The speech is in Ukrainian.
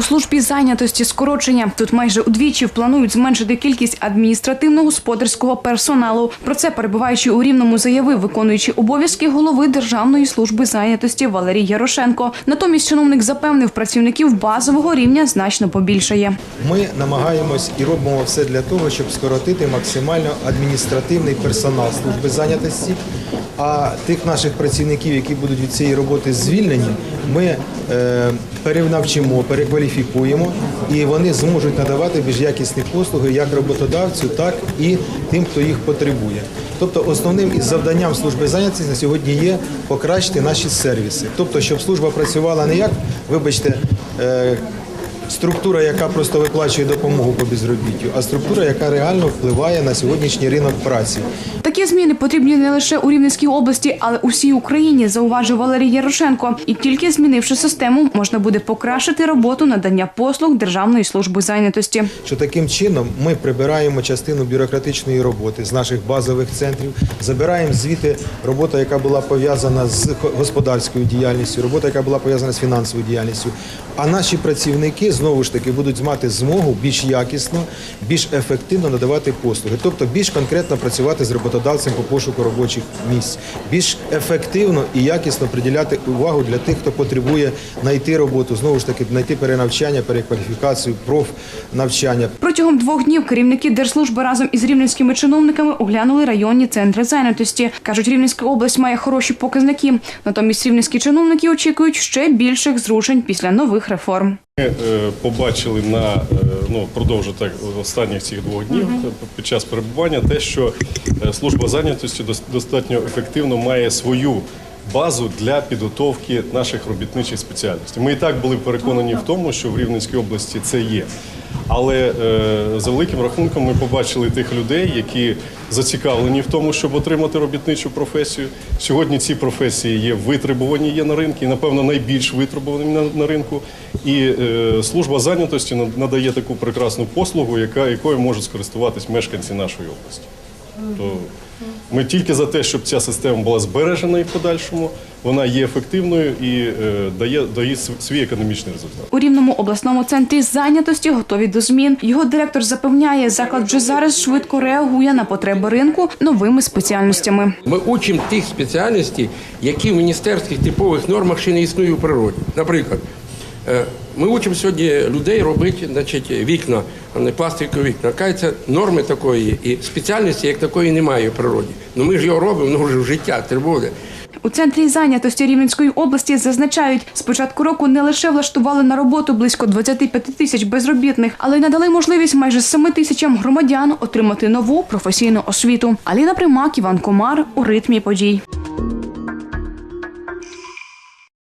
У службі зайнятості скорочення тут майже удвічі планують зменшити кількість адміністративно-господарського персоналу. Про це перебуваючи у рівному заявив виконуючий обов'язки голови Державної служби зайнятості Валерій Ярошенко. Натомість чиновник запевнив, працівників базового рівня значно побільшає. Ми намагаємось і робимо все для того, щоб скоротити максимально адміністративний персонал служби зайнятості. А тих наших працівників, які будуть від цієї роботи звільнені, ми е, перенавчимо, перекваліфікуємо, і вони зможуть надавати більш якісні послуги як роботодавцю, так і тим, хто їх потребує. Тобто основним із завданням служби зайнятості на сьогодні є покращити наші сервіси. Тобто, щоб служба працювала не як, вибачте, е, структура, яка просто виплачує допомогу по безробіттю, а структура, яка реально впливає на сьогоднішній ринок праці. Такі зміни потрібні не лише у Рівненській області, але у всій Україні, зауважив Валерій Ярошенко. І тільки змінивши систему, можна буде покращити роботу надання послуг Державної служби зайнятості. Що таким чином ми прибираємо частину бюрократичної роботи з наших базових центрів, забираємо звідти роботу, яка була пов'язана з господарською діяльністю, робота, яка була пов'язана з фінансовою діяльністю. А наші працівники знову ж таки будуть мати змогу більш якісно, більш ефективно надавати послуги, тобто більш конкретно працювати з роботодавцем по пошуку робочих місць, більш ефективно і якісно приділяти увагу для тих, хто потребує знайти роботу, знову ж таки знайти перенавчання, перекваліфікацію, профнавчання. Протягом двох днів керівники держслужби разом із рівненськими чиновниками оглянули районні центри зайнятості. кажуть, Рівненська область має хороші показники. Натомість рівненські чиновники очікують ще більших зрушень після нових реформ. Ми е, побачили на е, ну продовжу так останніх цих двох днів е, під час перебування те, що е, служба зайнятості достатньо ефективно має свою базу для підготовки наших робітничих спеціальностей. Ми і так були переконані в тому, що в Рівненській області це є. Але е, за великим рахунком ми побачили тих людей, які зацікавлені в тому, щоб отримати робітничу професію. Сьогодні ці професії є витребувані є на ринку, і напевно найбільш витребувані на, на ринку. І е, служба зайнятості надає таку прекрасну послугу, яка якою можуть скористуватись мешканці нашої області. То ми тільки за те, щоб ця система була збережена і в подальшому, вона є ефективною і е, дає, дає свій економічний результат. У рівному обласному центрі зайнятості готові до змін. Його директор запевняє, заклад вже зараз швидко реагує на потреби ринку новими спеціальностями. Ми учимо тих спеціальностей, які в міністерських типових нормах ще не існують у природі. Наприклад, ми учимо сьогодні людей робити значить, вікна, а не пластикові вікна. Кажеться, норми такої і спеціальності як такої немає в природі. Ну ми ж його робимо, ну вже в життя буде. У центрі зайнятості Рівненської області зазначають, з початку року не лише влаштували на роботу близько 25 тисяч безробітних, але й надали можливість майже 7 тисячам громадян отримати нову професійну освіту. Аліна Примак, Іван Комар у ритмі подій.